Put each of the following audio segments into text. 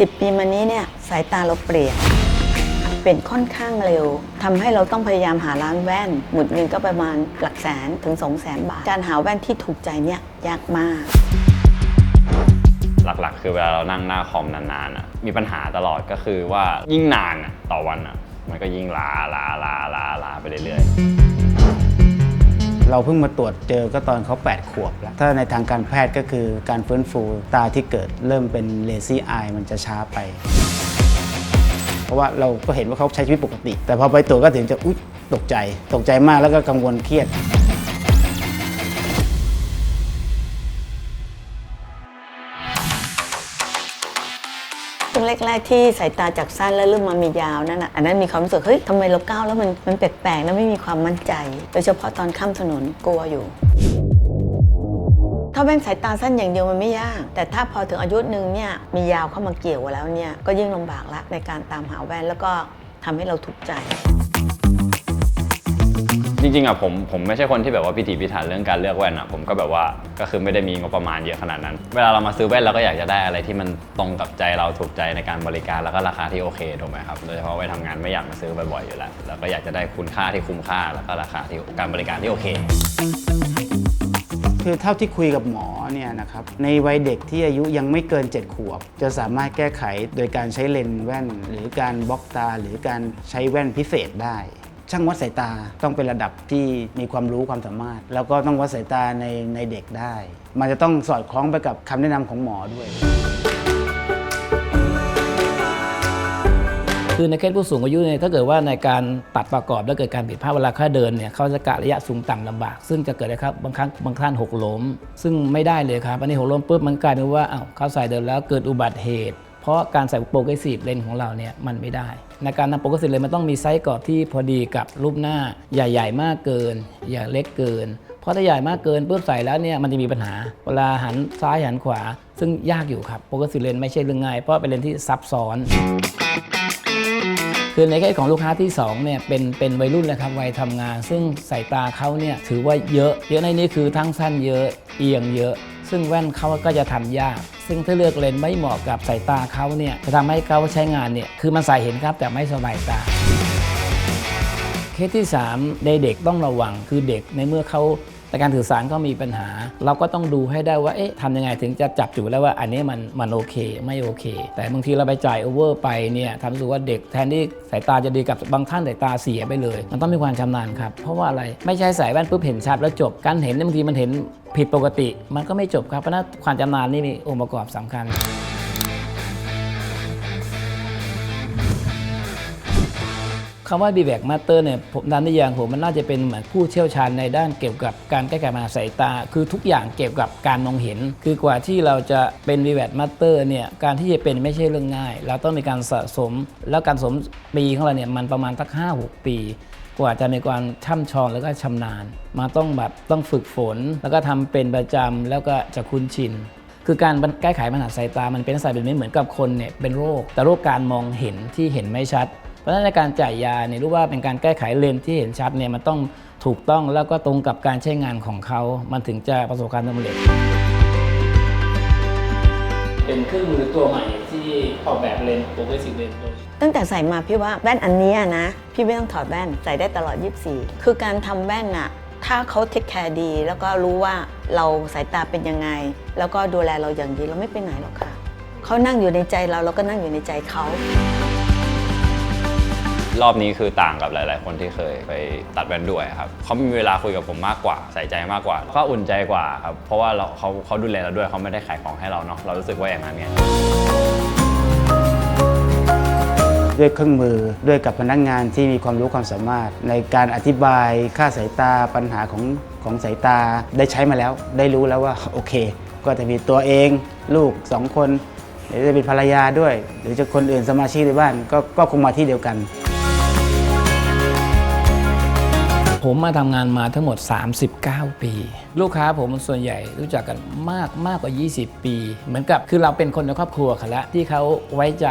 10 ปีมานี้เนี่ยสายตาเราเปลี่ยนเป็นค่อนข้างเร็วทำให้เราต้องพยายามหาร้านแว่น หมุดเงินก็ประมาณหลักแสนถึง 2 0 0แสนบาท การหาแว่นที่ถูกใจเนี่ยยากมาก หลักๆ คือเวลาเรานั่งหน้าคอมนานๆอะมีปัญหาตลอดก็คือว่ายิ่งนานอะต่อวันอะมันก็ยิ่งลาลาลาลาลาไปเรื่อยๆ เราเพิ่งมาตรวจเจอก็ตอนเขา 8 ขวบแล้ว ถ้าในทางการแพทย์ก็คือการฟื้นฟูตาที่เกิดเริ่มเป็นเลซี่อายมันจะช้าไป เพราะว่าเราก็เห็นว่าเขาใช้ชีวิตปกติ แต่พอไปตรวจก็ถึงจะอุ๊ยตกใจ ตกใจมากแล้วก็กังวลเครียด แรก ๆ ที่สายตาจากสั้นแล้วเริ่มมามียาวนั่นน่ะอันนั้นมีความรู้สึกเฮ้ยทำไมเราก้าวแล้วมันมันแปลกๆแล้วไม่มีความมั่นใจ โดยเฉพาะตอนข้ามถนนกลัวอยู่ถ้าแว่นสายตาสั้นอย่างเดียวมันไม่ยาก แต่ถ้าพอถึงอายุหนึ่งเนี่ยมียาวเข้ามาเกี่ยวแล้วเนี่ยก็ยิ่งลำบากละในการตามหาแว่นแล้วก็ทำให้เราทุกข์ใจ จริงๆอะผมผมไม่ใช่คนที่แบบว่าพิถีพิถันเรื่องการเลือกแว่นอะผมก็แบบว่าก็คือไม่ได้มีงบประมาณเยอะขนาดนั้น เวลาเรามาซื้อแว่นเราก็อยากจะได้อะไรที่มันตรงกับใจเราถูกใจในการบริการแล้วก็ราคาที่โอเคถูกไหมครับโดยเฉพาะไปทำงานไม่อยากมาซื้อบ่อยๆอยู่แล้วแล้วก็อยากจะได้คุณค่าที่คุ้มค่าแล้วก็ราคาที่การบริการที่โอเคคือเท่าที่คุยกับหมอเนี่ยนะครับในวัยเด็กที่อายุยังไม่เกิน 7 ขวบ จะสามารถแก้ไขโดยการใช้เลนส์แว่น หรือการบล็อกตา หรือการใช้แว่นพิเศษได้ ช่างวัดสายตาต้องเป็นระดับที่มีความรู้ความสามารถ แล้วก็ต้องวัดสายตาในในเด็กได้ มันจะต้องสอดคล้องไปกับคำแนะนำของหมอด้วย คือในเคสผู้สูงอายุเนี่ยถ้าเกิดว่าในการตัดประกอบแล้วเกิดการผิดพลาดเวลาเขาเดินเนี่ยเขาจะกะระยะสูงต่ำลำบาก ซึ่งจะเกิดอะไรครับบางครั้งบางท่านหกล้ม ซึ่งไม่ได้เลยครับอันนี้หกล้มปุ๊บมันกลายเป็นว่าอ้าวเขาใส่เดินแล้วเกิดอุบัติเหตุ เพราะการใส่โปรเกรสซีฟเลนของเราเนี่ยมันไม่ได้ ในการนำปกรสซีฟเลนมันต้องมีไซส์กรอบที่พอดีกับรูปหน้าใหญ่ๆมากเกิน อย่าเล็กเกิน เพราะถ้าใหญ่มากเกินปุ๊บใส่แล้วเนี่ยมันจะมีปัญหาเวลาหันซ้ายหันขวา ซึ่งยากอยู่ครับปกรสซีฟเลนไม่ใช่เรื่องง่ายเพราะเป็นเลนที่ซับซ้อนคือในเคสของลูกค้าที่2เนี่ยเป็นเป็นวัยรุ่นเลยครับวัยทำงาน ซึ่งสายตาเขาเนี่ยถือว่าเยอะ เยอะในนี้คือทั้งสั้นเยอะเอียงเยอะ ซึ่งแว่นเขาก็จะทำยาก ซึ่งถ้าเลือกเลนส์ไม่เหมาะกับสายตาเขาเนี่ยจะทำให้เขาใช้งานเนี่ยคือมันใส่เห็นครับแต่ไม่สบายตาเคสที่3ในเด็กต้องระวังคือเด็กในเมื่อเขา ในการสื่อสารก็มีปัญหา เราก็ต้องดูให้ได้ว่า เอ๊ะทำยังไงถึงจะจับจุดแล้วว่าอันนี้มันมันโอเค ไม่โอเค แต่บางทีเราไปจ่ายโอเวอร์ไปเนี่ยทำให้รู้สึกว่าเด็กแทนที่สายตาจะดีกับบางท่านสายตาเสียไปเลย มันต้องมีความชำนาญครับ เพราะว่าอะไรไม่ใช่ใส่แว่นปุ๊บเห็นชัดแล้วจบการเห็นเนี่ยบางทีมันเห็นผิดปกติ มันก็ไม่จบครับเพราะฉะนั้นความชำนาญนี่มีองค์ประกอบสำคัญ คำว่า b b a c Master เนี่ยผมตามนิยามผมมันน่าจะเป็นเหมือนผู้เชี่ยวชาญในด้านเกี่ยวกับการแก้ไขปัญหาสายตา คือทุกอย่างเกี่ยวกับการมองเห็น คือกว่าที่เราจะเป็น b b a c Master เนี่ยการที่จะเป็นไม่ใช่เรื่องง่าย เราต้องมีการสะสม แล้วการสมปีของเราเนี่ยมันประมาณสัก5-6 ปีกว่าจะมีความช่ำชองแล้วก็ชำนาญ มาต้องแบบต้องฝึกฝน แล้วก็ทำเป็นประจำแล้วก็จะคุ้นชินคือการแก้ไขปัญหาสายตา มันเป็นลักษณะแบบนี้เหมือนกับคนเนี่ยเป็นโรค แต่โรคการมองเห็นที่เห็นไม่ชัด เพราะฉะนั้นในการจ่ายยาเนี่ยรู้ว่าเป็นการแก้ไขเลนส์ที่เห็นชัดเนี่ยมันต้องถูกต้องแล้วก็ตรงกับการใช้งานของเขา มันถึงจะประสบความสำเร็จ เป็นเครื่องมือตัวใหม่ที่ออกแบบเลนส์โปรเกรสซีฟเลนส์ตั้งแต่ใส่มาพี่ว่าแว่นอันเนี้ยนะ พี่ไม่ต้องถอดแว่นใส่ได้ตลอด 24 คือการทำแว่นน่ะถ้าเขาเทคแคร์ดี แล้วก็รู้ว่าเราสายตาเป็นยังไง แล้วก็ดูแลเราอย่างดีเราไม่ไปไหนหรอกค่ะเขานั่งอยู่ในใจเราเราก็นั่งอยู่ในใจเขา รอบนี้คือต่างกับหลาย ๆ คนที่เคยไปตัดแว่นด้วยครับเขามีเวลาคุยกับผมมากกว่า ใส่ใจมากกว่า ก็อุ่นใจกว่าครับ เพราะว่าเราเขาเขาดูแลเราด้วยเขาไม่ได้ขายของให้เราเนาะเรารู้สึกว่าอย่างนั้นไงด้วยเครื่องมือด้วยกับพนักงานที่มีความรู้ความสามารถ ในการอธิบายค่าสายตาปัญหาของของสายตาได้ใช้มาแล้ว ได้รู้แล้วว่าโอเค ก็จะมีตัวเองลูกสองคนหรือจะเป็นภรรยาด้วย หรือจะคนอื่นสมาชิกในบ้านก็ก็คงมาที่เดียวกัน ผมมาทำงานมาทั้งหมด 39 ปี ลูกค้าผมส่วนใหญ่รู้จักกันมากมากกว่า 20 ปี เหมือนกับคือเราเป็นคนในครอบครัวเขาละที่เขาไว้ใจ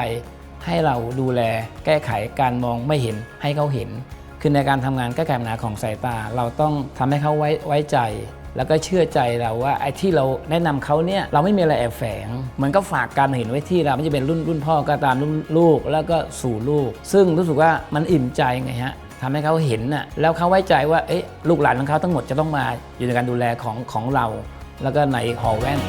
ให้เราดูแลแก้ไขการมองไม่เห็นให้เขาเห็น คือในการทำงานแก้ไขปัญหาของสายตา เราต้องทำให้เขาไว้ไว้ใจ แล้วก็เชื่อใจเราว่าไอ้ที่เราแนะนำเขาเนี่ยเราไม่มีอะไรแอบแฝงเหมือนก็ฝากการเห็นไว้ที่เราไม่จะเป็นรุ่นรุ่นพ่อก็ตามรุ่นลูกแล้วก็สู่ลูก ซึ่งรู้สึกว่ามันอิ่มใจไงฮะ ทำให้เขาเห็นน่ะแล้วเขาไว้ใจว่าเอ๊ะลูกหลานของเขาทั้งหมดจะต้องมาอยู่ในการดูแลของของเรา แล้วก็ในหอแว่น